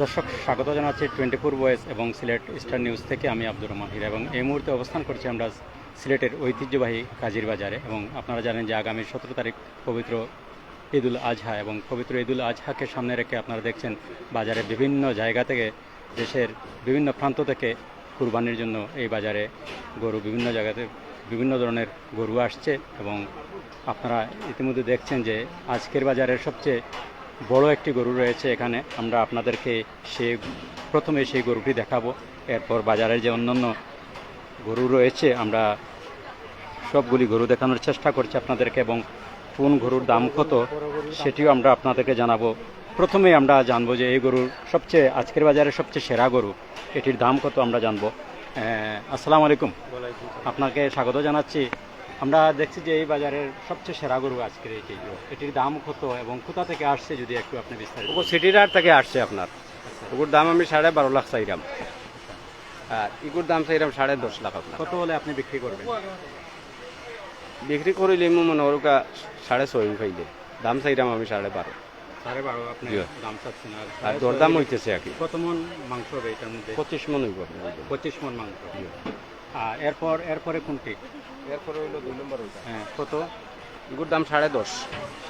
দর্শক, স্বাগত জানাচ্ছি টোয়েন্টি ফোর ভয়েস এবং সিলেট স্টার নিউজ থেকে। আমি আব্দুর রহমান এবং এই মুহূর্তে অবস্থান করছি আমরা সিলেটের ঐতিহ্যবাহী কাজির বাজারে এবং আপনারা জানেন যে আগামী সতেরো তারিখ পবিত্র ঈদুল আজহা এবং পবিত্র ঈদুল আজহাকে সামনে রেখে আপনারা দেখছেন বাজারে বিভিন্ন জায়গা থেকে, দেশের বিভিন্ন প্রান্ত থেকে কুরবানির জন্য এই বাজারে গরু বিভিন্ন জায়গাতে বিভিন্ন ধরনের গরু আসছে এবং আপনারা ইতিমধ্যে দেখছেন যে আজকের বাজারের সবচেয়ে বড় একটি গরু রয়েছে এখানে। আমরা আপনাদেরকে সে প্রথমে সেই গরুটি দেখাবো। এরপর বাজারের যে অন্যান্য গরু রয়েছে আমরা সবগুলি গরু দেখানোর চেষ্টা করছি আপনাদেরকে এবং কোন গরুর দাম কত সেটিও আমরা আপনাদেরকে জানাব। প্রথমে আমরা জানব যে এই গরুর সবচেয়ে আজকের বাজারে সবচেয়ে সেরা গরু এটির দাম কত আমরা জানব। আসসালামু আলাইকুম। আপনাকে স্বাগত জানাচ্ছি। আমরা দেখছি যে এই বাজারের সবচেয়ে সেরা গরু আজকের এই এটির দাম কত এবং কোথা থেকে আসছে যদি একটু আপনি বিস্তারিত ওগো সিটির হাট থেকে আসছে আপনার। ওগুর দাম আমি সাড়ে বারো লাখ চাইরাম আর ইগুর দাম চাইরাম সাড়ে দশ লাখ আপনার। কত হলে আপনি বিক্রি করবেন? বিক্রি করিলে মো মনে ওরকা সাড়ে ছয় পাইলে দাম চাইরাম আমি সাড়ে বারো। সাড়ে বারো আপনি। দাম চাচ্ছেন আর আর দরদাম হইতেছে আর কি। কত মন মাংস হবে এটার মধ্যে? পঁচিশ মন হইব পঁচিশ মন মাংস। আর এরপর এরপরে কোনটি? এরপরে হইল দুই নম্বর ওইটা। হ্যাঁ কত? ইগুর দাম সাড়ে দশ।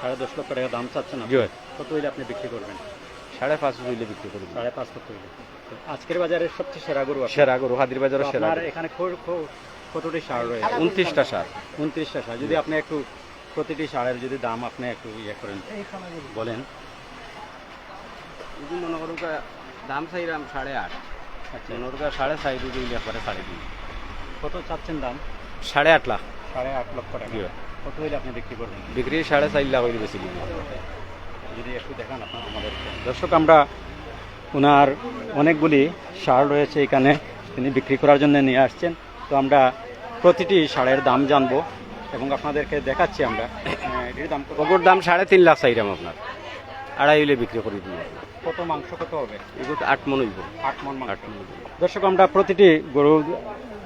সাড়ে দশ লক্ষ টাকা দাম চাচ্ছেন আপনি? কত হইলে আপনি বিক্রি করবেন? সাড়ে পাঁচ হইলে বিক্রি করি সাড়ে পাঁচ লক্ষ হইলে। আজকের বাজারের সবচেয়ে সেরা গরু। সেরা গরু হাদির বাজারের সেরা আপনার এখানে খো- খো- কতটি সার রয়েছে? উনত্রিশটা সার। উনত্রিশটা সার। যদি আপনি একটু প্রতিটি সারের যদি দাম আপনি একটু ইয়ে করেন বলেন। ইগু মনে করুকা দাম চাইরাম সাড়ে আট আচ্ছা। মনে করুকা সাড়ে চাই দিলে একবারে সাড়ে তিন কত চাচ্ছেন দাম? সাড়ে আট লাখ। সাড়ে আট লক্ষ টাকা। কত হইলে আপনি বিক্রি করবেন? বিক্রি সাড়ে চার লাখ হইলে বেশি যদি একটু দেখান আপনার আমাদের দর্শক আমরা ওনার অনেকগুলি সার রয়েছে এখানে তিনি বিক্রি করার জন্য নিয়ে আসছেন। তো আমরা প্রতিটি সারের দাম জানব এবং আপনাদেরকে দেখাচ্ছি আমরা। আহ, এটির দাম ওগুর দাম সাড়ে তিন লাখ চাইরাম আপনার। আড়াই হইলে বিক্রি করে দিব। কত মাংস কত হবে? এগুলো আট মন হইব। আট মন আট মন। দর্শক আমরা প্রতিটি গরুর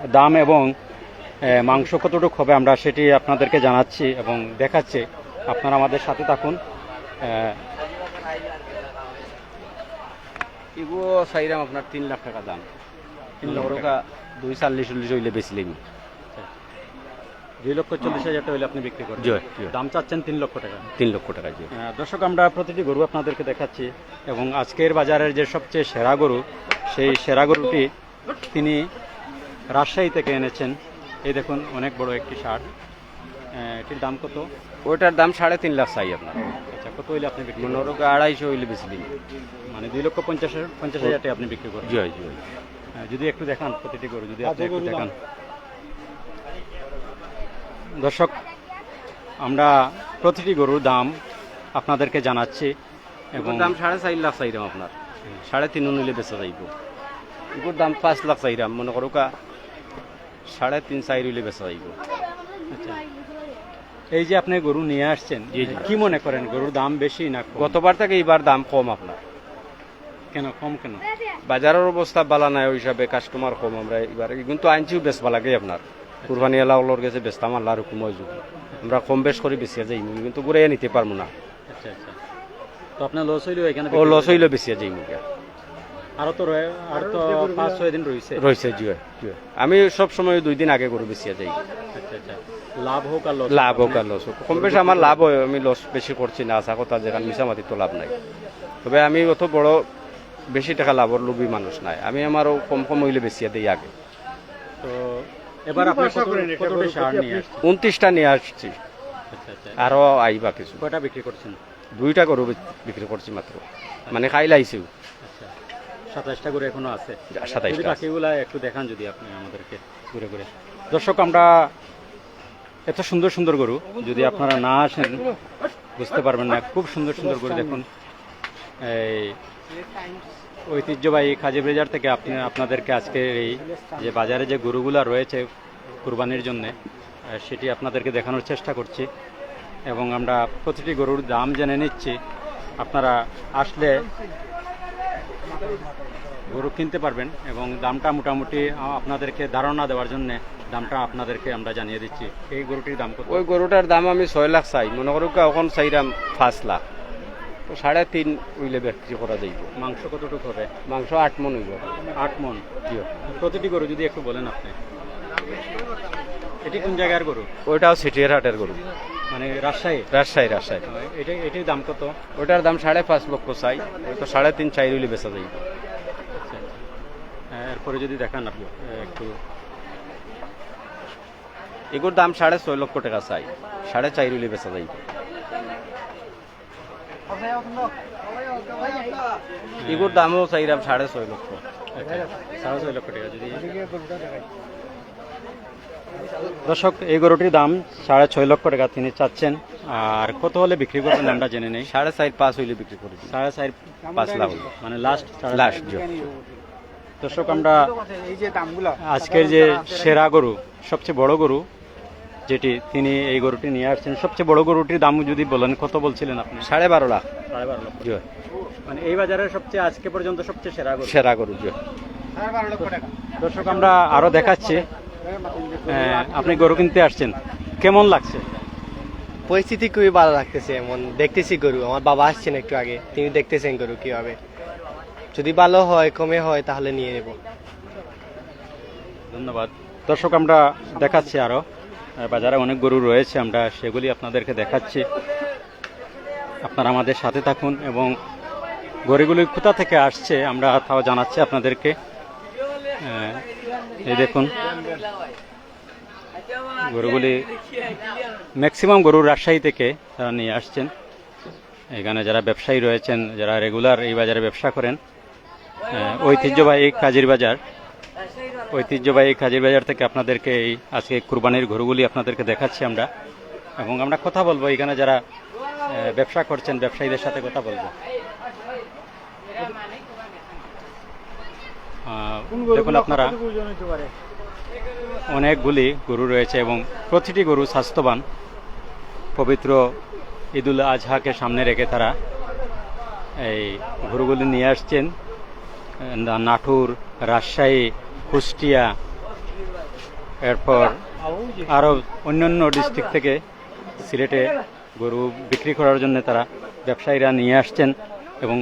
দাম এবং মাংস কতটুকু হবে আমরা সেটি আপনাদেরকে জানাচ্ছি এবং দেখাচ্ছি। আপনারা আমাদের সাথে থাকুন। এগুলো চাইরাম আপনার তিন লাখ টাকা দাম। তিন লক্ষ ওরকা দুই চাল্লিশ চল্লিশ হইলে বেশি লাগবে। দুই লক্ষ চল্লিশ হাজার টাকা হলে আপনি বিক্রি জয় দাম চাচ্ছেন তিন লক্ষ টাকা। তিন লক্ষ টাকা জি দর্শক আমরা প্রতিটি গরু আপনাদেরকে দেখাচ্ছি এবং আজকের বাজারের যে সবচেয়ে সেরা গরু সেই সেরা গরুটি তিনি রাজশাহী থেকে এনেছেন। এই দেখুন অনেক বড় একটি সার। আহ, এটির দাম কত? ওইটার দাম সাড়ে তিন লাখ চাই আপনার। আচ্ছা কত হইলে আপনি বিক্রি মনে আড়াইশো হইলে বেশি দিন। মানে দুই লক্ষ পঞ্চাশ পঞ্চাশ হাজার টাকা আপনি বিক্রি করেন। জয় আহ, যদি একটু দেখান প্রতিটি গরু যদি আপনি একটু দেখান। দর্শক আমরা প্রতিটি গরুর দাম আপনাদেরকে জানাচ্ছি এবং দাম সাড়ে চার লাখ চাইরাম আপনার। সাড়ে তিন হইলে বেচা যাইব। এগুলোর দাম পাঁচ লাখ চাইরাম মনে করুকা সাড়ে তিন চার হইলে বেচা যাইব। এই যে আপনি গরু নিয়ে আসছেন। কি মনে করেন গরুর দাম বেশি না? গতবার থেকে এইবার দাম কম আপনার কেন কম কেন বাজারের অবস্থা বালা নাই ওই হিসাবে কাস্টমার কম আমরা এবার কিন্তু আনছিও বেচবা লাগে আপনার কুরবানি এলা ওলর গেছে বেচতাম আল্লাহর হুকুম যদি আমরা কম বেশ করে বেচিয়া যাই কিন্তু ঘুরে নিতে পারব না আচ্ছা আচ্ছা তো আপনার লস হইলেও এখানে ও লস? হইলে বেচিয়া যাই মুখে আরও তো রয়ে তো পাঁচ ছয় দিন রয়েছে রয়েছে জিও জিও আমি সব সময় দুই দিন আগে করে বেচিয়া যাই আচ্ছা আচ্ছা। লাভ হোক আর লস লাভ হোক আর লস হোক। কম বেশি আমার লাভ হয় আমি লস বেশি করছি না আশা কথা যেখানে মিশামাতি তো লাভ নাই। তবে আমি অত বড় বেশি টাকা লাভর লোভী মানুষ নাই। আমি আমারও কম কম হইলে বেচিয়া দিই আগে। তো এবার আপনি কত কতটি সার নিয়ে আসছেন? উনত্রিশটা নিয়ে আসছি। আচ্ছা আরও আইবা কিছু। কয়টা বিক্রি করছেন? দুইটা গরু বিক- বিক্রি করছি মাত্র। মানে খাই লাইছি আচ্ছা সাতাশটা করে এখনও আছে। যদি সাতাইশটা বাকিগুলা একটু দেখান যদি আপনি আমাদেরকে ঘুরে ঘুরে। দর্শক আমরা এত সুন্দর সুন্দর গরু যদি আপনারা না আসেন বুঝতে পারবেন না। খুব সুন্দর সুন্দর গরু দেখুন। এই ঐতিহ্যবাহী খাজি বাজার থেকে আপনি আপনাদেরকে আজকে এই যে বাজারে যে গরুগুলা রয়েছে কুরবানির জন্যে সেটি আপনাদেরকে দেখানোর চেষ্টা করছি। এবং আমরা প্রতিটি গরুর দাম জেনে নিচ্ছি। আপনারা আসলে গরু কিনতে পারবেন এবং দামটা মোটামুটি আপনাদেরকে ধারণা দেওয়ার জন্য দামটা আপনাদেরকে আমরা জানিয়ে দিচ্ছি। এই গরুটির দাম কত? ওই গরুটার দাম আমি ছয় লাখ চাই। মনে করুক এখন চাইরাম পাঁচ লাখ। তো সাড়ে তিন উইলে বিক্রি করা যাইব। মাংস কতটুকু হবে? মাংস আট মন হইব। আট মন? প্রতিটি গরু যদি একটু বলেন আপনি। এটি কোন জায়গার গরু? ওইটাও সিটিয়ার হাটের গরু। মানে রাজশাহী? রাজশাহী রাজশাহী। এটা এটির দাম কত? ওটার দাম সাড়ে পাঁচ লক্ষ চাই। তো সাড়ে তিন চার উইলে বেচা যাইব আচ্ছা, আচ্ছা। হ্যাঁ, এরপরে যদি দেখান আপনি একটু। এগুর দাম সাড়ে ছয় লক্ষ টাকা চাই। সাড়ে চার উইলে বেচা যাইব এগুর দামও চাইলাম সাড়ে ছয় লক্ষ। আচ্ছা, সাড়ে ছয় লক্ষ টাকা যদি দর্শক এই গরুটির দাম সাড়ে ছয় লক্ষ টাকা তিনি চাচ্ছেন। আর কত হলে বিক্রি করবেন আমরা জেনে নেই। সাড়ে চার পাঁচ হইলে বিক্রি করে সাড়ে চার পাঁচ লাখ মানে লাস্ট লাস্ট দর্শক আমরা এই যে দামগুলো আজকের যে সেরা গরু সবচেয়ে বড় গরু যেটি তিনি এই গরুটি নিয়ে আসছেন সবচেয়ে বড় গরুটির দাম যদি বলেন কত বলছিলেন আপনি? সাড়ে বারো লাখ। সাড়ে বারো লক্ষ। জি মানে এই বাজারের সবচেয়ে আজকে পর্যন্ত সবচেয়ে সেরা গরু। সেরা গরু জি সাড়ে বারো লক্ষ টাকা। দর্শক আমরা আরও দেখাচ্ছি। আপনি গরু কিনতে আসছেন। কেমন লাগছে? পরিস্থিতি খুবই ভালো লাগতেছে এমন। দেখতেছি গরু। আমার বাবা আসছেন একটু আগে। তিনি দেখতেছেন গরু কীভাবে। যদি ভালো হয় কমে হয় তাহলে নিয়ে নেব। ধন্যবাদ। দর্শক আমরা দেখাচ্ছি আরও। আহ, বাজারে অনেক গরু রয়েছে। আমরা সেগুলি আপনাদেরকে দেখাচ্ছি। আপনারা আমাদের সাথে থাকুন এবং গরুগুলি কোথা থেকে আসছে আমরা তাও জানাচ্ছি আপনাদেরকে। এই দেখুন। গরুগুলি ম্যাক্সিমাম গরু রাজশাহী থেকে তারা নিয়ে আসছেন। এখানে যারা ব্যবসায়ী রয়েছেন, যারা রেগুলার এই বাজারে ব্যবসা করেন ঐতিহ্যবাহী কাজির বাজার। ঐতিহ্যবাহী কাজের বাজার থেকে আপনাদেরকে এই আজকে কুরবানির গরুগুলি আপনাদেরকে দেখাচ্ছি আমরা। এবং আমরা কথা বলব এখানে যারা ব্যবসা করছেন, ব্যবসায়ীদের সাথে কথা বলব। দেখুন আপনারা অনেকগুলি গরু রয়েছে এবং প্রতিটি গরু স্বাস্থ্যবান। পবিত্র ঈদুল আজহাকে সামনে রেখে তারা এই গরুগুলি নিয়ে আসছেন। নাটোর রাজশাহী কুষ্টিয়া এরপর আরও অন্যান্য ডিস্ট্রিক্ট থেকে সিলেটে গরু বিক্রি করার জন্য তারা ব্যবসায়ীরা নিয়ে আসছেন এবং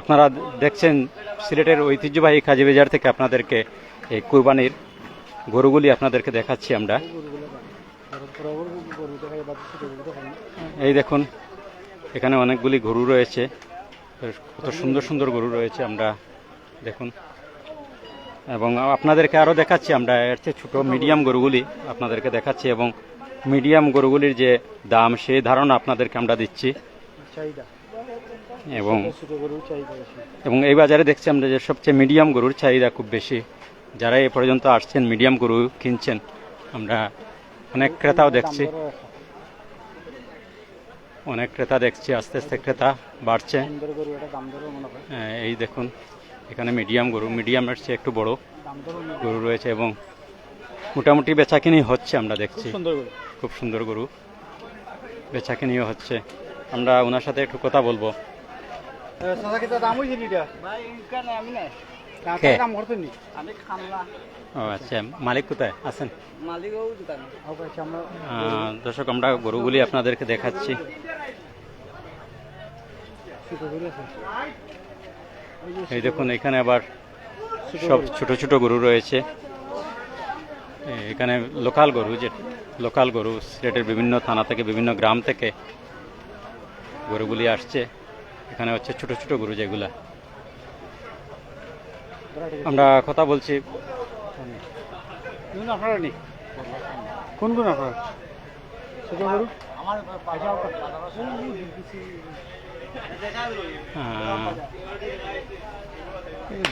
আপনারা দেখছেন সিলেটের ঐতিহ্যবাহী কাজী বাজার থেকে আপনাদেরকে এই কুরবানির গরুগুলি আপনাদেরকে দেখাচ্ছি আমরা। এই দেখুন, এখানে অনেকগুলি গরু রয়েছে। কত সুন্দর সুন্দর গরু রয়েছে আমরা, দেখুন। এবং আপনাদেরকে আরও দেখাচ্ছি আমরা, এর চেয়ে ছোটো মিডিয়াম গরুগুলি আপনাদেরকে দেখাচ্ছি এবং মিডিয়াম গরুগুলির যে দাম, সেই ধারণা আপনাদেরকে আমরা দিচ্ছি। চাহিদা। এবং এবং এই বাজারে দেখছি আমরা যে সবচেয়ে মিডিয়াম গরুর চাহিদা খুব বেশি। যারা এ পর্যন্ত আসছেন মিডিয়াম গরু কিনছেন আমরা অনেক ক্রেতাও দেখছি। অনেক ক্রেতা দেখছি আস্তে আস্তে ক্রেতা বাড়ছে। হয়। এই দেখুন এখানে মিডিয়াম গরু মিডিয়ামের চেয়ে একটু বড়। গরু রয়েছে এবং মোটামুটি বেচাকিনি হচ্ছে আমরা দেখছি। খুব সুন্দর গরু। বেচাকিনিও হচ্ছে। আমরা ওনার সাথে একটু কথা বলব। সাদা কেতা দাম হয়েছে এটা ভাই কানে আমি না কে? দাম করতে নি আমি খামলা ও আচ্ছা মালিক কোথায়? আছেন? দোকান। আচ্ছা আমরা দর্শক আমরা গরুগুলি আপনাদেরকে দেখাচ্ছি। এই দেখুন এখানে আবার সব ছোট ছোট গরু রয়েছে। এখানে লোকাল গরু যে লোকাল গরু সিলেটের বিভিন্ন থানা থেকে বিভিন্ন গ্রাম থেকে গরুগুলি আসছে। এখানে হচ্ছে ছোট ছোট গরু যেগুলা। আমরা কথা বলছি। কোন আপনারা নি কোন কোন আপনারা? ছোট গরু? আমার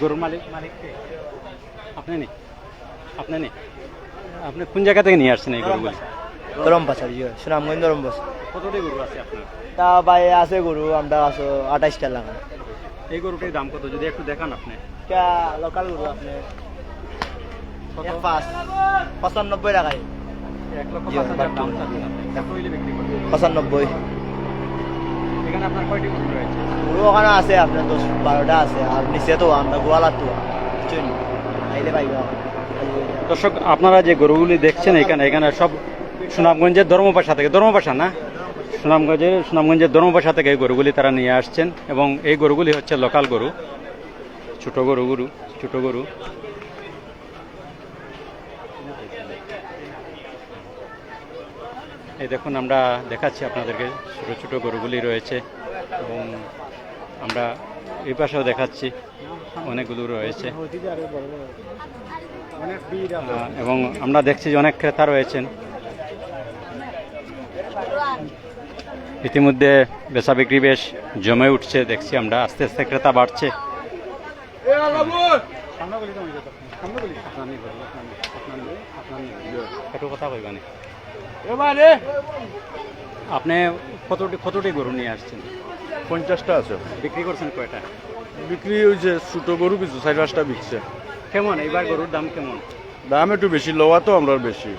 গরুর মালিক। আপনি নি আপনি নি আপনি কোন জায়গা থেকে নিয়ে আসছেন এই গরুগুলি? দরম পাচার ইয়ে সুনামগঞ্জ দরম পাচার কতটি গরু আছে আপনার? তা ভাই আছে গরু আমরা আছে আঠাইশটা লাগা এই গরুটির দাম কত? যদি একটু দেখান আপনি। লোকাল গরু আপনি। পাঁচ পঁচানব্বই টাকায় পঁচানব্বই। ওখানে আছে আপনার দশ বারোটা আছে আর নিচে তো আমরা গোয়ালার তো আইলে পাইবা। দর্শক আপনারা যে গরুগুলি দেখছেন এখানে এখানে সব সুনামগঞ্জের ধর্মপাশা থেকে ধর্মপাশা না? সুনামগঞ্জের সুনামগঞ্জের ধর্মবাসা থেকে এই গরুগুলি তারা নিয়ে আসছেন এবং এই গরুগুলি হচ্ছে লোকাল গরু ছোট গরু গরু ছোট গরু। এই দেখুন আমরা দেখাচ্ছি আপনাদেরকে ছোট ছোট গরুগুলি রয়েছে এবং আমরা এই পাশেও দেখাচ্ছি অনেকগুলো রয়েছে। এবং আমরা দেখছি যে অনেক ক্রেতা রয়েছেন। ইতিমধ্যে বেচা বিক্রি বেশ জমে উঠছে দেখছি আমরা। আস্তে আস্তে ক্রেতা বাড়ছে। আপনি কতটি কতটি গরু নিয়ে আসছেন? পঞ্চাশটা আছে। বিক্রি করছেন কয়টা? বিক্রি হয়েছে ছোট গরু কিছু চার পাঁচটা বিকছে। কেমন? এইবার গরুর দাম কেমন? দাম একটু বেশি লওয়া তো আমরা বেশি।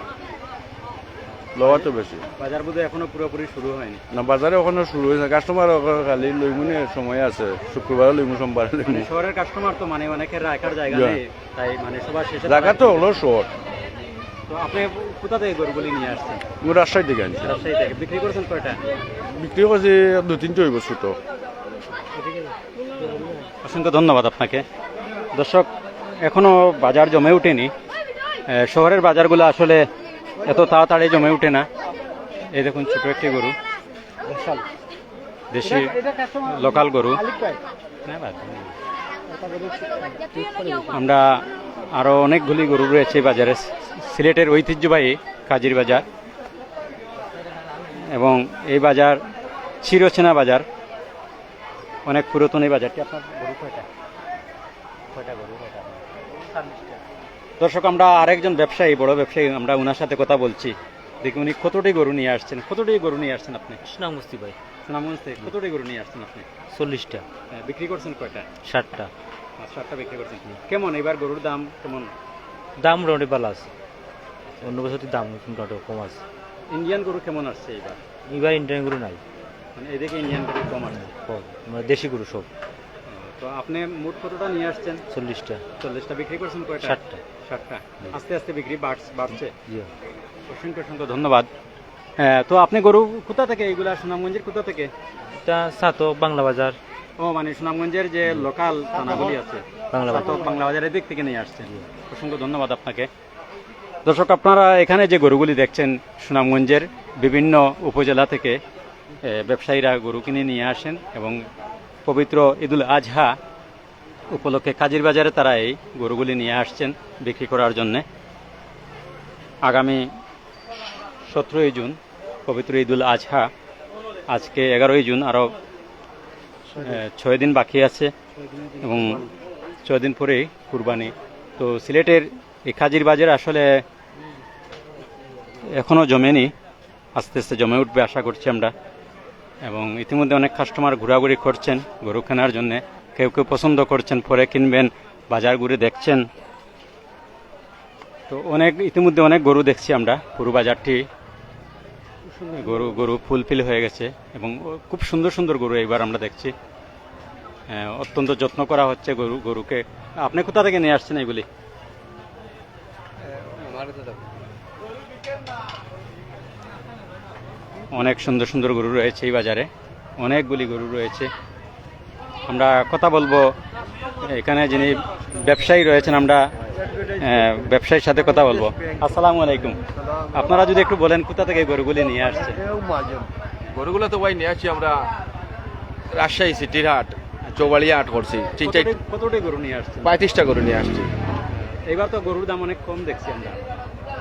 লওয়া তো বেশি বাজার বোধহয় এখনও পুরোপুরি শুরু হয়নি। না বাজারে ওখানে শুরু হয়েছে। কাস্টমার খালি লইমুনি সময় আছে। শুক্রবার লইমু সোমবার লইমু। মানে শহরের কাস্টমার তো মানে অনেকের রাখার জায়গা নেই। তাই মানে সবার শেষে জায়গা তো হলো শহর। তো আপনি কোথা থেকে গরুগুলি নিয়ে আসছেন? মু রাজশাহী থেকে আনছি। রাজশাহী থেকে। বিক্রি করছেন কয়টা? বিক্রি করছি দু তিনটে হইব ছোট। অসংখ্য ধন্যবাদ আপনাকে। দর্শক এখনও বাজার জমে ওঠেনি শহরের বাজারগুলো আসলে এত তাড়াতাড়ি জমে ওঠে না। এই দেখুন, ছোট একটি গরু। দেশি লোকাল গরু। আমরা আরও অনেকগুলি গরু রয়েছে বাজারে। সিলেটের ঐতিহ্যবাহী কাজির বাজার এবং এই বাজার চিরচেনা বাজার। অনেক পুরাতন এই বাজারটি। আপনার গরু কয়টা? কয়টা গরু? কয়টা? দর্শক আমরা আরেকজন ব্যবসায়ী বড় ব্যবসায়ী আমরা ওনার সাথে কথা বলছি। দেখি উনি কতটি গরু নিয়ে আসছেন? কতটি গরু নিয়ে আসছেন আপনি? সুনামস্তি ভাই। সুনামগঞ্জ থেকে কতটি গরু নিয়ে আসছেন আপনি? চল্লিশটা। হ্যাঁ, বিক্রি করছেন কয়টা? ষাটটা পাঁচ সাতটা বিক্রি করছেন কেমন এবার গরুর দাম কেমন? দাম মোটামুটি ভালো আছে। অন্য বছর দাম মোটামুটি কম আছে। ইন্ডিয়ান গরু কেমন আসছে এবার? এবার ইন্ডিয়ান গরু নাই। মানে এদিকে ইন্ডিয়ান গরু কম আসছে। মানে দেশি গরু সব। তো আপনি মোট কতটা নিয়ে আসছেন? চল্লিশটা। চল্লিশটা বিক্রি করছেন কয়টা? ষাটটা। ষাটটা। আস্তে আস্তে বিক্রি বাড়ছে বাড়ছে? অসংখ্য অসংখ্য ধন্যবাদ। হ্যাঁ তো আপনি গরু কোথা থেকে? এইগুলা সুনামগঞ্জের কোথা থেকে? এটা সাতক বাংলা বাজার। ও মানে সুনামগঞ্জের যে লোকাল থানাগুলি আছে। সাতক বাংলা বাজারের দিক থেকে নিয়ে আসছেন। অসংখ্য ধন্যবাদ আপনাকে। দর্শক আপনারা এখানে যে গরুগুলি দেখছেন সুনামগঞ্জের বিভিন্ন উপজেলা থেকে ব্যবসায়ীরা গরু কিনে নিয়ে আসেন এবং পবিত্র ঈদুল আজহা উপলক্ষে কাজির বাজারে তারা এই গরুগুলি নিয়ে আসছেন বিক্রি করার জন্যে। আগামী সতেরোই জুন, পবিত্র ঈদুল আজহা। আজকে এগারোই জুন আরও ছয় দিন বাকি আছে এবং ছয় দিন পরেই কুরবানি। তো সিলেটের এই কাজির বাজার আসলে এখনও জমেনি, আস্তে আস্তে জমে উঠবে আশা করছি আমরা। এবং ইতিমধ্যে অনেক কাস্টমার ঘোরাঘুরি করছেন গরু কেনার জন্য। কেউ কেউ পছন্দ করছেন পরে কিনবেন বাজার ঘুরে দেখছেন। তো অনেক ইতিমধ্যে অনেক গরু দেখছি আমরা পুরো বাজারটি। গরু গরু ফুলফিল হয়ে গেছে এবং খুব সুন্দর সুন্দর গরু এইবার আমরা দেখছি। হ্যাঁ, অত্যন্ত যত্ন করা হচ্ছে গরু গরুকে। আপনি কোথা থেকে নিয়ে আসছেন এগুলি? অনেক সুন্দর সুন্দর গরু রয়েছে এই বাজারে। অনেকগুলি গরু রয়েছে। আমরা কথা বলব এখানে যিনি ব্যবসায়ী রয়েছেন আমরা ব্যবসায়ীর সাথে কথা বলব। আসসালামু আলাইকুম। আপনারা যদি একটু বলেন কোথা থেকে গরুগুলি নিয়ে আসছে গরুগুলো তো ভাই নিয়ে আসছি আমরা রাজশাহী সিটির হাট চৌবাড়িয়া হাট করছি। তিন চার কতটি- গরু নিয়ে আসছেন? পঁয়ত্রিশটা গরু নিয়ে আসছি। এইবার তো গরুর দাম অনেক কম দেখছি আমরা।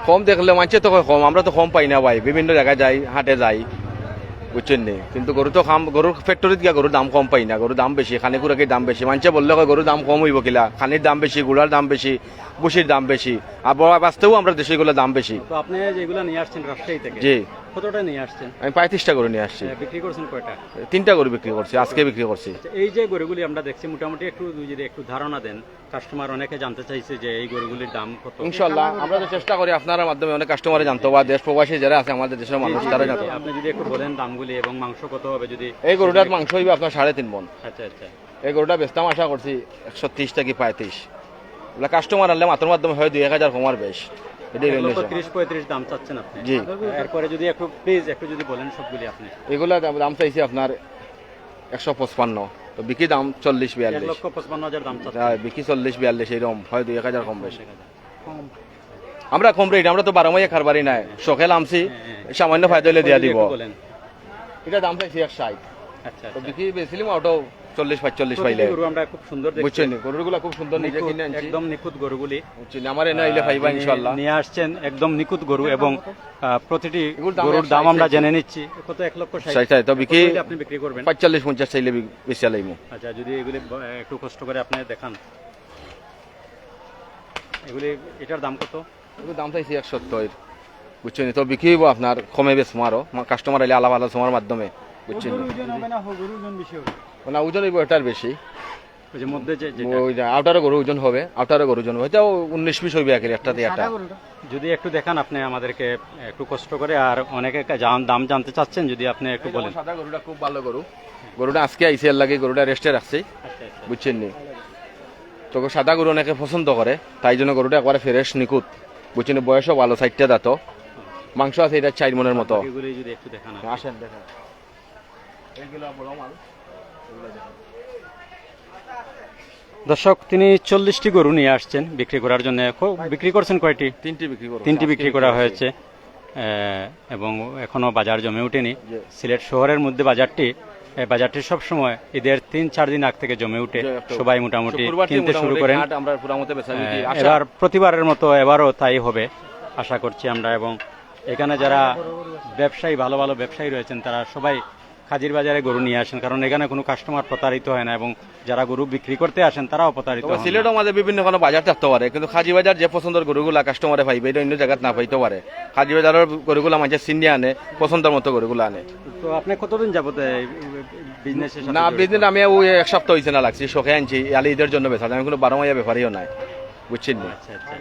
কম দেখলে মানছে তো কম? আমরা তো কম পাই না ভাই। বিভিন্ন জায়গায় যাই হাটে যাই বুঝছেন নি? কিন্তু গরু তো খাম গরুর ফ্যাক্টরিত গিয়া গরুর দাম কম পাই না গরুর দাম বেশি খানি কুড়াকে দাম বেশি। মানছে বললে কয় গরুর দাম কম হইব কিলা? খানির দাম বেশি গুড়ার দাম বেশি বুসির দাম বেশি। আর বাঁচতেও আমরা দেশিগুলোর দাম বেশি। তো আপনি যেগুলো নিয়ে আসছেন রাজশাহী থেকে জি। কতটা নিয়ে আসছেন? আমি পঁয়ত্রিশটা গরু নিয়ে আসছি। বিক্রি করছেন কয়টা? তিনটা গরু বিক্রি করছি আজকে বিক্রি করছি। আচ্ছা, এই যে গরুগুলি আমরা দেখছি মোটামুটি একটু যদি একটু ধারণা দেন কাস্টমার অনেকে জানতে চাইছে যে এই গরুগুলির দাম কত। ইনশাল্লাহ আমরা তো চেষ্টা করি আপনার মাধ্যমে অনেক কাস্টমারে জানতো বা দেশ প্রবাসী যারা আছে আমাদের দেশের মানুষ তারা জানতো। আপনি যদি একটু বলেন দামগুলি এবং মাংস কত হবে যদি এই গরুটার মাংস হইবে আপনার সাড়ে তিন মন। আচ্ছা আচ্ছা। এই গরুটা বেচতাম আশা করছি একশো ত্রিশ থেকে পঁয়ত্রিশ। কাস্টমার আনলে মাত্র মাধ্যমে হয় দুই এক হাজার কমার বেশ। এটাই রেঞ্জ তিরিশ পঁয়ত্রিশ দাম চাচ্ছেন আপনি। জি। এরপরে যদি একটু প্লিজ একটু যদি বলেন সবগুলি আপনি। এগুলা দাম- চাইছি আপনার একশো পঁচপান্ন। তো বিক্রি দাম চল্লিশ এক বিয়াল্লিশ লক্ষ পঁচপান্ন হাজার দাম হ্যাঁ, বিক্রি চল্লিশ বিয়াল্লিশ এইরকম। হয় দুই এক হাজার কম বেশি। আমরা কম রেট আমরা তো বারো মাইয়া খারবারি নাই। শখে লামছি সামান্য ফায়দা হলে দিয়া দিব। এটা দাম চাইছি এক ষাট। আচ্ছা তো আচ্ছা। বিক্রি বেছিলাম ওটাও চল্লিশ পাঁচচল্লিশ পাইলে। গরু আমরা খুব সুন্দর দেখছি। বুঝছেন? গরুগুলা খুব সুন্দর নিজে নিখুঁত, কিনে আনছি। একদম নিখুঁত গরুগুলি। বুঝছেন? আমার এনে আইলে পাইবা তিনি নিয়ে আসছেন একদম নিখুঁত গরু এবং প্রতিটি গরুর দাম আমরা জেনে নিচ্ছি। কত? এক লক্ষ ষাট। ষাট তো বিক্রি আপনি বিক্রি করবেন? পাঁচচল্লিশ পঞ্চাশ চাইলে বেশি লাইমু আচ্ছা যদি এগুলি একটু কষ্ট করে আপনি দেখান। এগুলি এটার দাম কত? দাম চাইছি সত্তর। বুঝছেন? তো বিক্রি হইব আপনার কমে বেশ মারো কাস্টমার আলাদা আলাদা সময়ের মাধ্যমে। বুঝছেন গরু ওজন হবে না ওজন বেশি এটার বেশি। গরু ওজন হবে আউটারে গরু ওজন হবে। উনিশ হইবে একের একটা সাদা যদি একটু দেখান আপনি আমাদেরকে একটু কষ্ট করে আর অনেকে দাম জানতে চাচ্ছেন যদি আপনি একটু বলেন। সাদা গরুটা খুব ভালো গরু। গরুটা আজকে আইসি এর লাগে গরুটা রেস্টে রাখছি। আচ্ছা আচ্ছা। বুঝছেন নি? তো সাদা গরু অনেকে পছন্দ করে তাই জন্য গরুটা একবারে ফ্রেশ নিকুত বুঝছেন বয়সও ভালো সাইডটা দাঁত মাংস আছে এটা চার মনের মতো। এগুলি যদি দর্শক তিনি চল্লিশটি গরু নিয়ে আসছেন বিক্রি করার জন্য। বিক্রি করছেন কয়টি? তিনটি বিক্রি করো তিনটি বিক্রি করা হয়েছে। এবং এখনও বাজার জমে ওঠেনি। সিলেট শহরের মধ্যে বাজারটি বাজারটি সবসময় ঈদের তিন চার দিন আগ থেকে জমে উঠে সবাই মোটামুটি কিনতে শুরু করেন। এবার প্রতিবারের মতো এবারও তাই হবে আশা করছি আমরা। এবং এখানে যারা ব্যবসায়ী ভালো ভালো ব্যবসায়ী রয়েছেন তারা সবাই খাজির বাজারে গরু নিয়ে আসেন কারণ এখানে কোনো কাস্টমার প্রতারিত হয় না এবং যারা গরু বিক্রি করতে আসেন তারাও প্রতারিত না। সিলেটও আমাদের বিভিন্ন কোনো বাজার থাকতে পারে কিন্তু খাজি বাজার যে পছন্দের গরুগুলা কাস্টমারে পাইবে এটা অন্য জায়গায় না পাইতে পারে। খাজি বাজারের গরুগুলা মানুষের চিনিয়ে আনে পছন্দের মতো গরুগুলা আনে। তো আপনি কতদিন যাবত বিজনেসের না বিদিন আমি ওই এক সপ্তাহ হয়েছে না লাগছি শখে আনছি আলি ঈদের জন্য বেচা আমি কোনো বারো মাইয়া ব্যাপারীও নাই বুঝছেন নি? আচ্ছা আচ্ছা।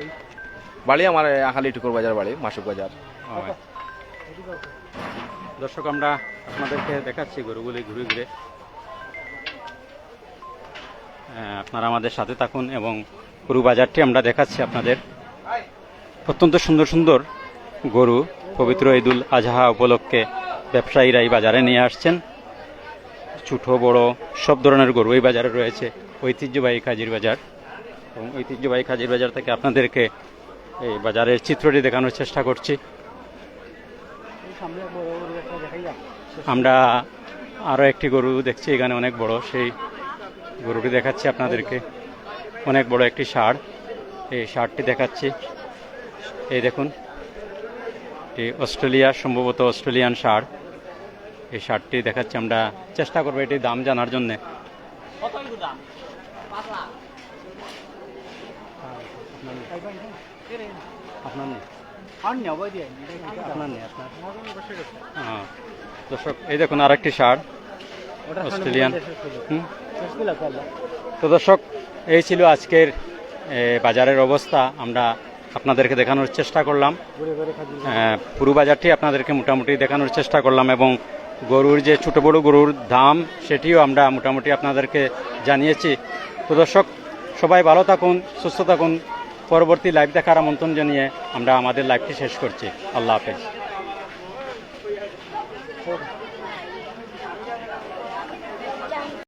বাড়ি আমার আখালি টুকুর বাজার বাড়ি মাসুক বাজার। দর্শক, আমরা আপনাদেরকে দেখাচ্ছি গরুগুলি ঘুরে ঘুরে। আপনারা আমাদের সাথে থাকুন এবং গরু বাজারটি আমরা দেখাচ্ছি আপনাদের। অত্যন্ত সুন্দর সুন্দর গরু পবিত্র ঈদুল আজহা উপলক্ষে ব্যবসায়ীরা এই বাজারে নিয়ে আসছেন। ছোট, বড় সব ধরনের গরু এই বাজারে রয়েছে। ঐতিহ্যবাহী কাজির বাজার এবং ঐতিহ্যবাহী কাজির বাজার থেকে আপনাদেরকে এই বাজারের চিত্রটি দেখানোর চেষ্টা করছি। সামনে বড় গরু একটা দেখাই যা আমরা আরও একটি গরু দেখছি, এখানে অনেক বড়। সেই গরুটি দেখাচ্ছি আপনাদেরকে। অনেক বড় একটি ষাঁড়। এই ষাঁড়টি দেখাচ্ছি। এই দেখুন এই অস্ট্রেলিয়া, সম্ভবত অস্ট্রেলিয়ান ষাঁড়। এই ষাঁড়টি দেখাচ্ছি আমরা। চেষ্টা করব এটির দাম জানার জন্যে। আপনার দর্শক এই দেখুন আরেকটি ষাঁড় অস্ট্রেলিয়ান। তো দর্শক এই ছিল আজকের বাজারের অবস্থা। আমরা আপনাদেরকে দেখানোর চেষ্টা করলাম। পুরো বাজারটি আপনাদেরকে মোটামুটি দেখানোর চেষ্টা করলাম এবং গরুর যে ছোট বড় গরুর দাম সেটিও আমরা মোটামুটি আপনাদেরকে জানিয়েছি। তো দর্শক সবাই ভালো থাকুন সুস্থ থাকুন। পরবর্তী লাইভ দেখার আমন্ত্রণ জানিয়ে আমরা আমাদের লাইভটি শেষ করছি। আল্লাহ হাফেজ।